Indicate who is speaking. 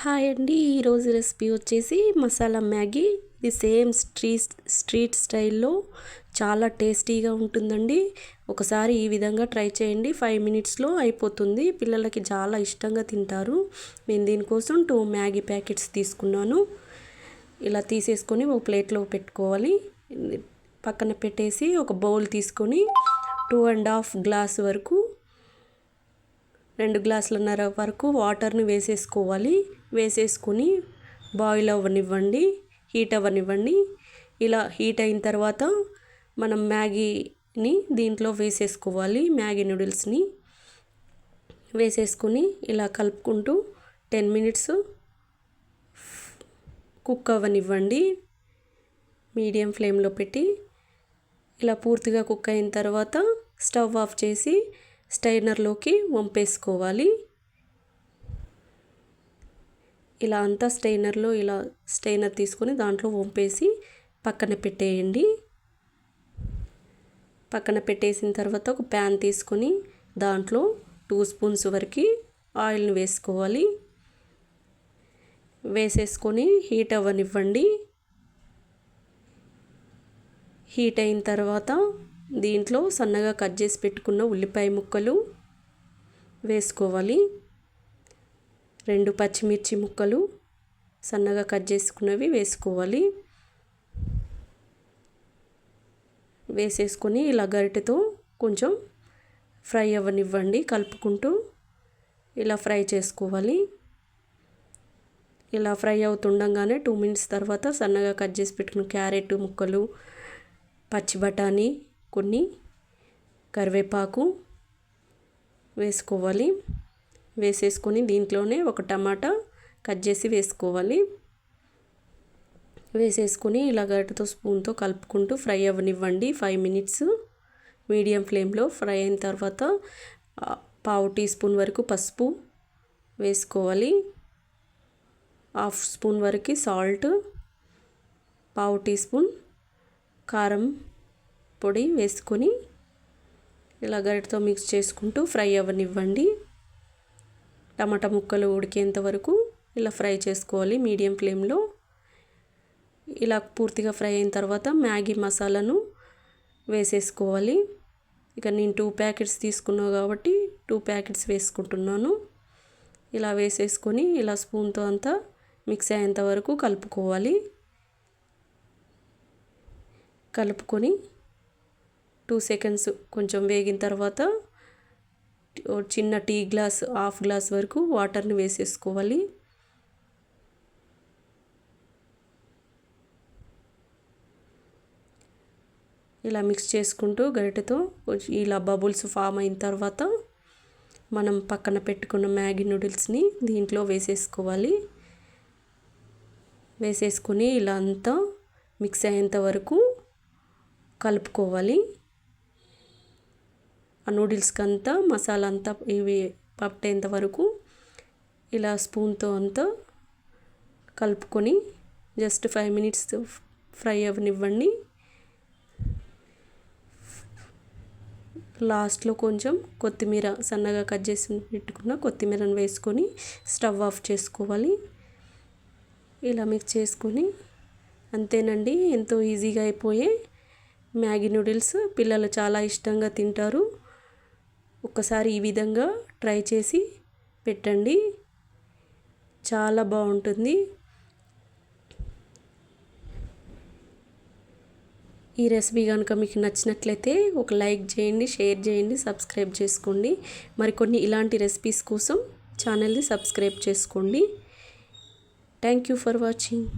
Speaker 1: Hi అండి ఈరోజు recipe వచ్చేసి మసాలా మ్యాగీ. ఇది సేమ్ స్ట్రీట్ స్ట్రీట్ స్టైల్లో చాలా టేస్టీగా ఉంటుందండి. ఒకసారి ఈ విధంగా ట్రై చేయండి ఫైవ్ మినిట్స్లో అయిపోతుంది. పిల్లలకి చాలా ఇష్టంగా తింటారు. నేను దీనికోసం టూ మ్యాగీ ప్యాకెట్స్ తీసుకున్నాను. ఇలా తీసేసుకొని ఒక ప్లేట్లో పెట్టుకోవాలి. పక్కన పెట్టేసి ఒక బౌల్ తీసుకొని టూ అండ్ హాఫ్ గ్లాస్ వరకు రెండు గ్లాసులన్నర వరకు వాటర్ని వేసేసుకోవాలి. వేసేసుకుని బాయిల్ అవ్వనివ్వండి హీట్ అవ్వనివ్వండి. ఇలా హీట్ అయిన తర్వాత మనం మ్యాగీని దీంట్లో వేసేసుకోవాలి మ్యాగీ నూడిల్స్ని. వేసేసుకుని ఇలా కలుపుకుంటూ టెన్ మినిట్స్ కుక్ అవ్వనివ్వండి. మీడియం ఫ్లేమ్లో పెట్టి ఇలా పూర్తిగా కుక్ అయిన తర్వాత స్టవ్ ఆఫ్ చేసి స్టైనర్లోకి వంపేసుకోవాలి. ఇలా అంతా స్టైనర్లో ఇలా స్టెయినర్ తీసుకొని దాంట్లో వంపేసి పక్కన పెట్టేయండి. పక్కన పెట్టేసిన తర్వాత ఒక ప్యాన్ తీసుకొని దాంట్లో టూ స్పూన్స్ వరకు ఆయిల్ని వేసుకోవాలి. వేసేసుకొని హీట్ అవ్వనివ్వండి. హీట్ అయిన తర్వాత దీంట్లో సన్నగా కట్ చేసి పెట్టుకున్న ఉల్లిపాయ ముక్కలు వేసుకోవాలి. రెండు పచ్చిమిర్చి ముక్కలు సన్నగా కట్ చేసుకున్నవి వేసుకోవాలి. వేసేసుకొని ఇలా గరిటెతో కొంచెం ఫ్రై అవ్వనివ్వండి కలుపుకుంటూ ఇలా ఫ్రై చేసుకోవాలి. ఇలా ఫ్రై అవుతుండగానే టూ మినిట్స్ తర్వాత సన్నగా కట్ చేసి పెట్టుకున్న క్యారెట్ ముక్కలు పచ్చి బఠానీ కొన్ని కరివేపాకు వేసుకోవాలి. వేసేసుకొని దీంట్లోనే ఒక టమాటా కట్ చేసి వేసుకోవాలి. వేసేసుకొని ఇలా గరిటతో స్పూన్తో కలుపుకుంటూ ఫ్రై అవ్వనివ్వండి. ఫైవ్ మినిట్స్ మీడియం ఫ్లేమ్లో ఫ్రై అయిన తర్వాత పావు టీ స్పూన్ వరకు పసుపు వేసుకోవాలి. హాఫ్ స్పూన్ వరకు సాల్ట్ పావు టీ స్పూన్ కారం పొడి వేసుకొని ఇలా గరిటతో మిక్స్ చేసుకుంటూ ఫ్రై అవ్వనివ్వండి. టమాటా ముక్కలు ఉడికేంత వరకు ఇలా ఫ్రై చేసుకోవాలి మీడియం ఫ్లేమ్లో. ఇలా పూర్తిగా ఫ్రై అయిన తర్వాత మ్యాగీ మసాలాను వేసేసుకోవాలి. ఇక నేను టూ ప్యాకెట్స్ తీసుకున్నాను కాబట్టి టూ ప్యాకెట్స్ వేసుకుంటున్నాను. ఇలా వేసేసుకొని ఇలా స్పూన్తో అంతా మిక్స్ అయ్యేంత వరకు కలుపుకోవాలి. కలుపుకొని టూ సెకండ్స్ కొంచెం వేగిన తర్వాత చిన్న టీ గ్లాస్ హాఫ్ గ్లాస్ వరకు వాటర్ని వేసేసుకోవాలి. ఇలా మిక్స్ చేసుకుంటూ గరిటెతో ఇలా బబుల్స్ ఫామ్ అయిన తర్వాత మనం పక్కన పెట్టుకున్న మ్యాగీ నూడిల్స్ని దీంట్లో వేసేసుకోవాలి. వేసేసుకొని ఇలా అంతా మిక్స్ అయ్యేంత వరకు కలుపుకోవాలి. ఆ నూడిల్స్కి అంతా మసాలా అంతా ఇవి పట్టేంత వరకు ఇలా స్పూన్తో అంతా కలుపుకొని జస్ట్ ఫైవ్ మినిట్స్ ఫ్రై అవ్వనివ్వండి లాస్ట్లో కొంచెం కొత్తిమీర సన్నగా కట్ చేసి పెట్టుకున్న కొత్తిమీరను వేసుకొని స్టవ్ ఆఫ్ చేసుకోవాలి. ఇలా మిక్స్ చేసుకొని అంతేనండి ఎంతో ఈజీగా అయిపోయే మ్యాగీ నూడిల్స్. పిల్లలు చాలా ఇష్టంగా తింటారు. ఒక్కసారి ఈ విధంగా ట్రై చేసి పెట్టండి. చాలా బాగుంటుంది. ఈ రెసిపీ కనుక మీకు నచ్చినట్లయితే ఒక లైక్ చేయండి షేర్ చేయండి సబ్స్క్రైబ్ చేసుకోండి. మరికొన్ని ఇలాంటి రెసిపీస్ కోసం ఛానల్ని సబ్స్క్రైబ్ చేసుకోండి. Thank you for watching.